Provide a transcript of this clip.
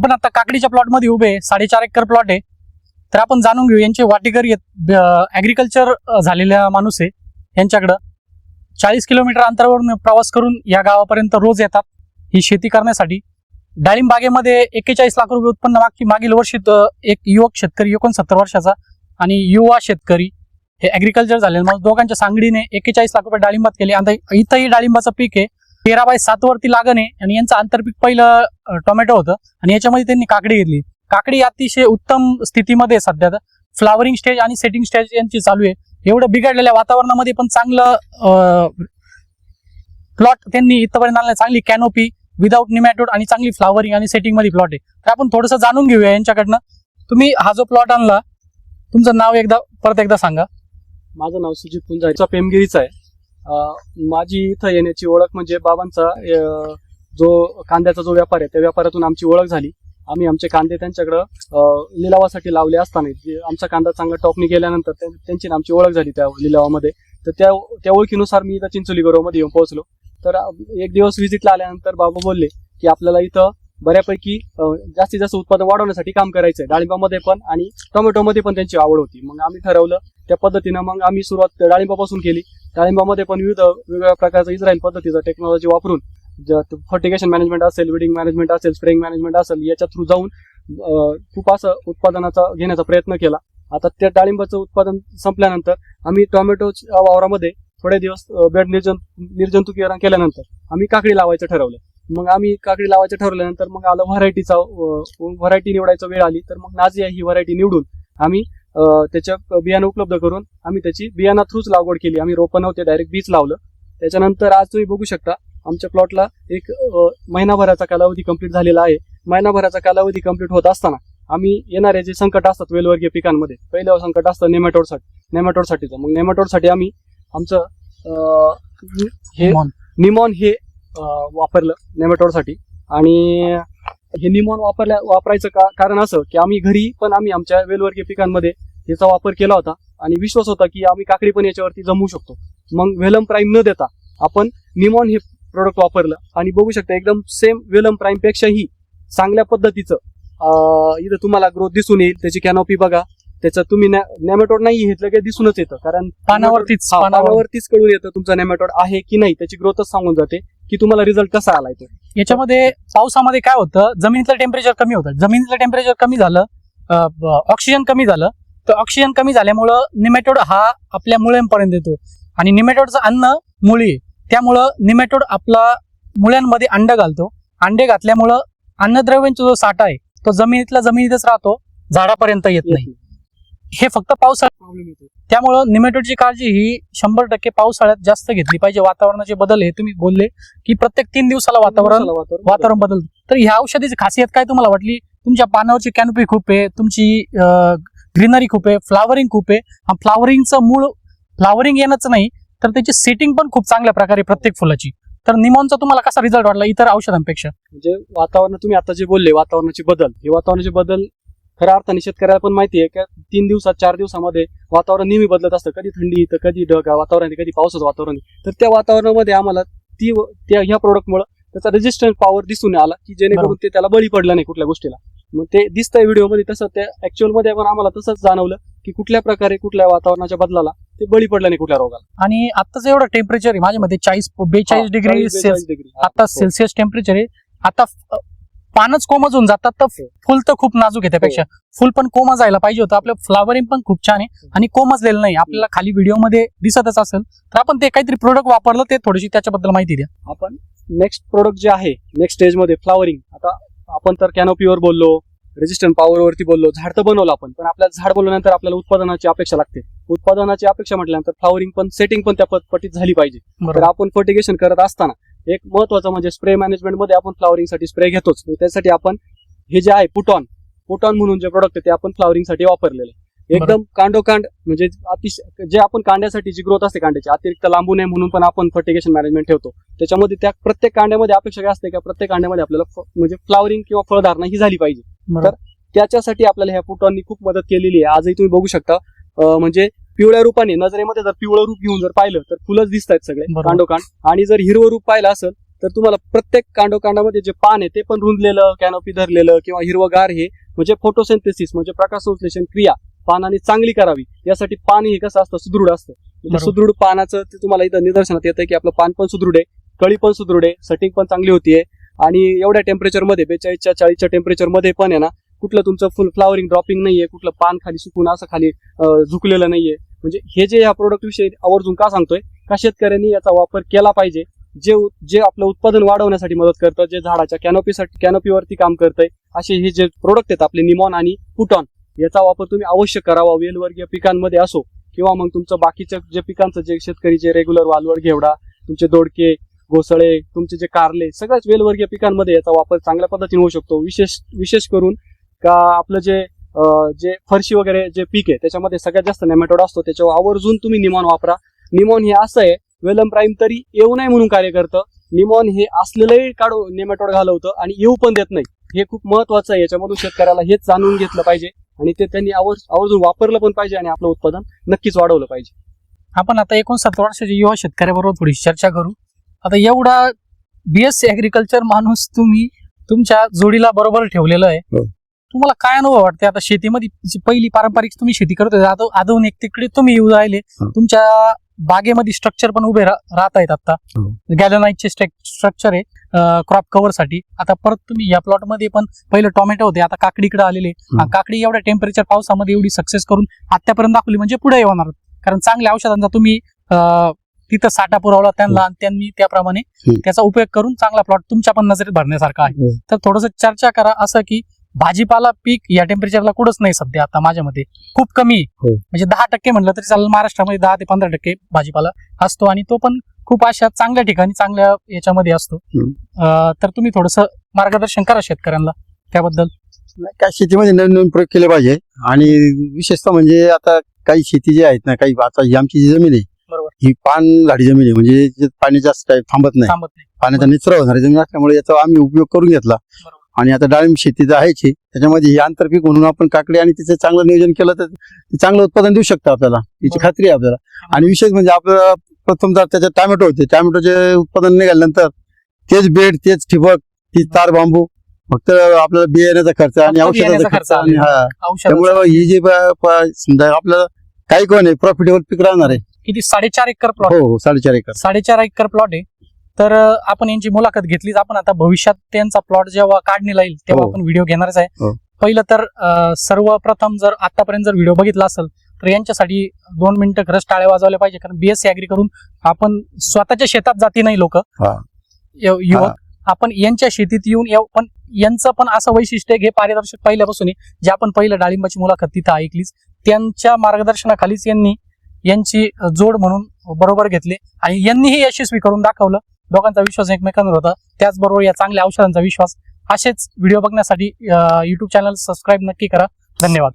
आपण आता काकडीच्या प्लॉटमध्ये उभे साडेचार एकर प्लॉट आहे. तर आपण जाणून घेऊ यांचे वाटेकरी ऍग्रिकल्चर झालेल्या माणूस आहे यांच्याकडं. चाळीस किलोमीटर अंतरावरून प्रवास करून या गावापर्यंत रोज येतात ही शेती करण्यासाठी. डाळिंब बागेमध्ये एक्केचाळीस लाख रुपये उत्पन्न मागची मागील वर्षी एक युवक शेतकरी एकोणसत्तर वर्षाचा आणि युवा शेतकरी. हे ॲग्रिकल्चर झालेलं मग दोघांच्या सांगडीने एक्केचाळीस लाख रुपये डाळिंबात केले. आता इथंही डाळिंबाचं पीक आहे. तेरा बाय सात वरती लागण आहे आणि यांचं आंतरपीक पहिलं टोमॅटो होतं. आणि याच्यामध्ये त्यांनी काकडी घेतली. काकडी अतिशय उत्तम स्थितीमध्ये सध्या. फ्लावरिंग स्टेज आणि सेटिंग स्टेज यांची चालू आहे. एवढं बिघडलेल्या वातावरणामध्ये पण चांगलं प्लॉट त्यांनी इथपर्यंत आणलं चांगली कॅनोपी विदाऊट निमॅटोड आणि चांगली फ्लावरिंग आणि सेटिंगमध्ये प्लॉट आहे. तर आपण थोडंसं जाणून घेऊया यांच्याकडनं. तुम्ही हा जो प्लॉट आणला तुमचं नाव एकदा परत एकदा सांगा. माझं नाव सुजित पुंजारीचा पेमगिरीचं आहे. माझी इथं येण्याची ओळख म्हणजे बाबांचा जो कांद्याचा जो व्यापार आहे त्या व्यापारातून आमची ओळख झाली. आम्ही आमचे कांदे त्यांच्याकडं लिलावासाठी लावले असताना आमचा कांदा चांगला टॉपनी गेल्यानंतर त्यांची आमची ओळख झाली त्या लिलावामध्ये. तर त्या त्या ओळखीनुसार मी इथं चिंचोली मध्ये येऊन पोहोचलो. तर एक दिवस व्हिजिटला आल्यानंतर बाबा बोलले की आपल्याला इथं बऱ्यापैकी जास्तीत जास्त उत्पादन वाढवण्यासाठी काम करायचंय. डाळिंबामध्ये पण आणि टोमॅटोमध्ये पण त्यांची आवड होती. मग आम्ही ठरवलं त्या पद्धतीनं मग आम्ही सुरुवात डाळिंबापासून केली. डाळिंबामध्ये पण विविध वेगवेगळ्या प्रकारचं इस्रायल पद्धतीचं टेक्नॉलॉजी वापरून फर्टिगेशन मॅनेजमेंट असेल विडिंग मॅनेजमेंट असेल स्प्रेइंग मॅनेजमेंट असेल याच्या थ्रू जाऊन खूप असं उत्पादनाचा घेण्याचा प्रयत्न केला. आता त्या डाळिंबाचं उत्पादन संपल्यानंतर आम्ही टोमॅटोच्या वावरामध्ये थोडे दिवस बेड निर्जन निर्जंतुकीकरण केल्यानंतर आम्ही काकडी लावायचं ठरवलं. मग आम्ही काकडी लावायचं ठरवल्यानंतर मग आलं व्हरायटीचा व्हरायटी निवडायचं वेळ आली तर मग नाझिया ही व्हरायटी निवडून आम्ही त्याच्या बियाणं उपलब्ध करून आम्ही त्याची बियाणा थ्रूच लागवड केली. आम्ही रोपं नव्हते डायरेक्ट बीज लावलं. त्याच्यानंतर आज तुम्ही बघू शकता आमच्या प्लॉटला एक महिनाभराचा कालावधी कंप्लीट झालेला आहे. महिनाभराचा कालावधी कंप्लीट होत असताना आम्ही येणारे जे संकट असतात वेलवर्गीय पिकांमध्ये पहिलं संकट असतं नेमॅटोडसाठी नेमॅटोडसाठीचं. मग नेमॅटोडसाठी आम्ही आमचं हे. निमॉन. हे वापरलं नेमॅटोडसाठी. आणि हे निमॉन वापरल्या वापरायचं का कारण असं की आम्ही घरी पण आम्ही आमच्या वेलवर्गीय पिकांमध्ये याचा वापर केला होता. आणि विश्वास होता की आम्ही काकडी पण याच्यावरती जमवू शकतो. मग वेलम प्राईम न देता आपण निमॉन हे प्रोडक्ट वापरलं. आणि बघू शकता एकदम सेम वेलम प्राईम पेक्षाही चांगल्या पद्धतीचं इथं तुम्हाला ग्रोथ दिसून येईल. त्याची कॅनॉपी बघा. त्याचं तुम्ही नेमॅटोड नाही हे लगेच दिसूनच येतं. कारण पानावरतीच पानावर. पानावरतीच कळून येतं तुमचा नेमॅटोड आहे की नाही. त्याची ग्रोथच सांगून जाते की तुम्हाला रिझल्ट कसा आलाय तो. याच्यामध्ये पावसामध्ये काय होतं? जमिनीतलं टेम्परेचर कमी होतं. जमिनीतलं टेम्परेचर कमी झालं ऑक्सिजन कमी झालं. तर ऑक्सिजन कमी झाल्यामुळं निमेटोड हा आपल्या मुळ्यांपर्यंत येतो. आणि निमेटोडचं अन्न मुळी त्यामुळं निमेटोड आपला मुळ्यांमध्ये अंड घालतो. अंडे घातल्यामुळं अन्नद्रव्यांचा जो साठा आहे तो जमिनीतला जमिनीतच राहतो झाडापर्यंत येत नाही. हे फक्त पावसाळ्यात प्रॉब्लेम येतो. त्यामुळं निमेटोडची काळजी ही शंभर टक्के पावसाळ्यात जास्त घेतली पाहिजे. वातावरणाचे बदल हे तुम्ही बोलले की प्रत्येक तीन दिवसाला वातावरण वातावरण बदल तर ह्या औषधीची खासियत काय तुम्हाला वाटली? तुमच्या पानावरची कॅनोपी खूप आहे. तुमची ग्रीनरी खूप आहे फ्लावरिंग खूप आहे. फ्लावरिंगचं मूळ फ्लावरिंग येणंच नाही तर त्याची सेटिंग पण खूप चांगल्या प्रकारे प्रत्येक फुलाची. तर निमॉनचा तुम्हाला कसा रिझल्ट वाटला इतर औषधांपेक्षा? म्हणजे वातावरण तुम्ही आता जे बोलले वातावरणाचे बदल हे वातावरणाचे बदल खऱ्या अर्थाने शेतकऱ्याला पण माहिती आहे का तीन दिवसात चार दिवसामध्ये वातावरण नेहमी बदलत असतं. कधी थंडी तर कधी ढग वातावरण कधी पावसाचं वातावरण. तर त्या वातावरणामध्ये आम्हाला ती त्या ह्या प्रोडक्टमुळे त्याचा रेजिस्टन्स पॉवर दिसून आला की जेणेकरून. ते त्याला बळी पडलं नाही कुठल्या गोष्टीला. मग ते दिसतंय व्हिडिओमध्ये तसं त्या ऍक्च्युअलमध्ये पण आम्हाला तसंच जाणवलं की कुठल्या प्रकारे कुठल्या वातावरणाच्या बदलाला ते बळी पडलं नाही कुठल्या रोगाला. आणि आताच एवढं टेम्परेचर आहे माझ्या मध्ये चाळीस बेचाळीस डिग्री 40, सेल्सिअस 42 degree. हा, आता हो. सेल्सिअस टेम्परेचर आहे. आता पानच कोमज होऊन जातात तर हो. फुल तर खूप नाजूक आहे त्यापेक्षा. फुल पण कोमा जायला पाहिजे होतं. आपलं फ्लावरिंग पण खूप छान आहे आणि कोमजलेलं नाही. आपल्याला खाली व्हिडिओमध्ये दिसतच असेल तर आपण ते काहीतरी प्रोडक्ट वापरलं ते थोडीशी त्याच्याबद्दल माहिती द्या. आपण नेक्स्ट प्रोडक्ट जे आहे नेक्स्ट स्टेजमध्ये फ्लावरिंग आता आपण तर कॅनोपीवर बोललो रेजिस्टंट पॉवर वरती बोललो झाड तर बनवलं आपण पण आपल्याला झाड बनवल्यानंतर आपल्याला उत्पादनाची अपेक्षा लागते. उत्पादनाची अपेक्षा म्हटल्यानंतर फ्लावरिंग पण सेटिंग पण त्या पटीत झाली पाहिजे. तर आपण फर्टिगेशन करत असताना एक महत्वाचं म्हणजे स्प्रे मॅनेजमेंटमध्ये आपण फ्लावरिंगसाठी स्प्रे घेतोच. त्यासाठी आपण हे जे आहे पुटॉन पुटॉन म्हणून जे प्रोडक्ट आहे ते आपण फ्लावरिंगसाठी वापरलेलं. एकदम कांडोकांड म्हणजे अतिशय जे आपण कांड्यासाठी जी ग्रोथ असते कांड्याची अतिरिक्त लांबू नये म्हणून पण आपण फर्टिगेशन मॅनेजमेंट ठेवतो. त्याच्यामध्ये त्या प्रत्येक कांड्यामध्ये अपेक्षा काय असते का? प्रत्येक कांड्यामध्ये आपल्याला म्हणजे फ्लावरिंग किंवा फळधारणा ही झाली पाहिजे. बरोबर. त्याच्यासाठी आपल्याला ह्या पुटॉननी खूप मदत केलेली आहे. आजही तुम्ही बघू शकता. म्हणजे पिवळ्या रूपाने नजरेमध्ये जर पिवळं रूप घेऊन जर पाहिलं तर फुलंच दिसत आहेत सगळे. कांडोकांड. आणि जर हिरवं रूप पाहिलं असेल तर तुम्हाला प्रत्येक कांडोकांडामध्ये जे पान आहे ते पण रुंदलेलं कॅनोपी धरलेलं किंवा हिरवगार हे म्हणजे फोटोसिंथेसिस म्हणजे प्रकाश संश्लेषण क्रिया पानाने चांगली करावी. यासाठी पान हे कसं असतं? सुदृढ असतं. म्हणजे. सुदृढ पानाचं ते तुम्हाला इथं निदर्शनात येतं की आपलं पान पण सुदृढ आहे कळी पण सुदृढ आहे सेटिंग पण चांगली होतीये आणि एवढ्या टेम्परेचरमध्ये बेचाळीसच्या चाळीसच्या टेम्परेचरमध्ये पण आहे ना कुठलं तुमचं फुल फ्लावरिंग ड्रॉपिंग नाहीये कुठलं पान खाली सुकून असं खाली झुकलेलं नाहीये. म्हणजे हे जे या प्रोडक्ट विषयी आवर्जून का सांगतोय? का शेतकऱ्यांनी याचा वापर केला पाहिजे? जे जे आपलं उत्पादन वाढवण्यासाठी मदत करतं जे झाडाच्या कॅनोपीसाठी कॅनोपीवरती काम करतंय असे हे जे प्रोडक्ट आहेत आपले निमॉन आणि पुटॉन याचा वापर तुम्ही अवश्य करावा. वेलवर्गीय पिकांमध्ये असो किंवा मग तुमचं बाकीच्या जे पिकांचं जे शेतकरी जे रेग्युलर वालवड घेवडा तुमचे दोडके घोसळे तुमचे जे कारले सगळ्याच वेलवर्गीय पिकांमध्ये याचा वापर चांगल्या पद्धतीने होऊ शकतो. विशेष विशेष करून का आपलं जे जे फरशी वगैरे जे पीक आहे त्याच्यामध्ये सगळ्यात जास्त नेमॅटोड असतो. त्याच्यावर आवर्जून तुम्ही निमॉन वापरा. निमॉन हे असं आहे वेलम प्राईम तरी येऊ नये म्हणून कार्य करतं. निमॉन हे असलेलंही काढू नेमॅटोड घालवतं आणि येऊ पण देत नाही. हे खूप महत्वाचं आहे. याच्यामधून शेतकऱ्याला हेच जाणून घेतलं पाहिजे. आणि ते त्यांनी आवर आवर्जून वापरलं पण पाहिजे आणि आपलं उत्पादन नक्कीच वाढवलं पाहिजे. आपण आता एकोणसत्तर वर्षाच्या युवा शेतकऱ्याबरोबर थोडी चर्चा करू. आता एवढा बीएससी ऍग्रिकल्चर माणूस तुम्ही तुमच्या जोडीला बरोबर ठेवलेलं आहे. हो. तुम्हाला काय अनुभव वाटते आता शेतीमध्ये पहिली पारंपरिक तुम्ही शेती करत होते आता आधुनिक तिकडे तुम्ही येऊ राहिले. तुमच्या बागेमध्ये स्ट्रक्चर पण उभे राहत आहेत आता हो. गॅलनाईटचे स्ट्रक्चर आहे क्रॉप कव्हरसाठी आता परत तुम्ही या प्लॉटमध्ये पण पहिलं टोमॅटो होते आता काकडीकडे आलेले. काकडी एवढ्या टेम्परेचर पावसामध्ये एवढी सक्सेस करून आतापर्यंत दाखवली म्हणजे पुढे होणार कारण चांगल्या औषधांचा तुम्ही तिथं साठा पुरवला त्यांना आणि त्यांनी त्याप्रमाणे. त्याचा उपयोग करून चांगला प्लॉट तुमच्या पण नजरेत भरण्यासारखा आहे. तर थोडस चर्चा करा असं की भाजीपाला पीक या टेम्परेचरला कुठंच नाही सध्या आता माझ्या मते खूप कमी. हो. म्हणजे दहा टक्के म्हणलं तरी चालेल महाराष्ट्रामध्ये दहा ते पंधरा टक्के भाजीपाला असतो आणि तो पण खूप अशा चांगल्या ठिकाणी चांगल्या याच्यामध्ये असतो हम्म. अं, तर तुम्ही थोडस मार्गदर्शन करा शेतकऱ्यांना त्याबद्दल नाही, काय शेतीमध्ये नवीन नवीन प्रयोग केले पाहिजे आणि विशेषतः म्हणजे आता काही शेती जी आहेत ना काही आता ही आमची जी जमीन आहे बरोबर. ही पान झाडी जमीन आहे म्हणजे जे पाणी जास्त काही थांबत नाही थांबत नाही पाण्याचा निचरा होणारी जमीन असल्यामुळे याचा आम्ही उपयोग करून घेतला बरोबर. आणि आता डाळिंब शेती आहेच आहे. त्याच्यामध्ये ही आंतरपीक म्हणून आपण काकडी आणि तिचं चांगलं नियोजन केलं तर ते चांगलं उत्पादन देऊ शकतं आपल्याला. याची. खात्री आहे आपल्याला. आणि विशेष म्हणजे आपल्याला प्रथम तर त्याच्यात टॅमॅटो होते. टॅमॅटोचे उत्पादन निघाल्यानंतर तेच बेड तेच ठिबक ती तार बांबू फक्त आपल्याला बियाण्याचा खर्च आणि औषधाचा खर्च आणि. हा. औषध त्यामुळे ही जी समजा आपल्याला काही कोण आहे प्रॉफिटेबल पीक राहणार आहे. किती? साडेचार एकर प्लॉट हो हो साडेचार एकर. साडेचार एकर प्लॉट आहे. तर आपण यांची मुलाखत घेतलीच. आपण आता भविष्यात त्यांचा प्लॉट जेव्हा काढणीला येईल तेव्हा हो. आपण व्हिडिओ घेणारच आहे. हो. पहिलं तर अं, सर्वप्रथम जर आतापर्यंत जर व्हिडिओ बघितला असेल तर यांच्यासाठी दोन मिनिटं खरंच टाळ्या वाजवल्या पाहिजे. कारण बीएससी अॅग्री करून आपण स्वतःच्या शेतात जाती नाही लोक. हा. युवक. आपण यांच्या शेतीत येऊन येऊ- पण यांचं पण असं वैशिष्ट्य आहे, हे पारिदर्शक पहिल्यापासून आहे जे आपण पहिलं डाळिंबाची मुलाखत तिथं ऐकलीच. त्यांच्या मार्गदर्शनाखालीच यांनी यांची जोड म्हणून बरोबर घेतले. आणि यांनीही यशस्वी करून दाखवलं. दोघांचा विश्वास एकमेकांवर होता. त्याचबरोबर या चांगल्या औषधांचा विश्वास. असेच व्हिडिओ बघण्यासाठी युट्यूब चॅनल सबस्क्राईब नक्की करा. धन्यवाद.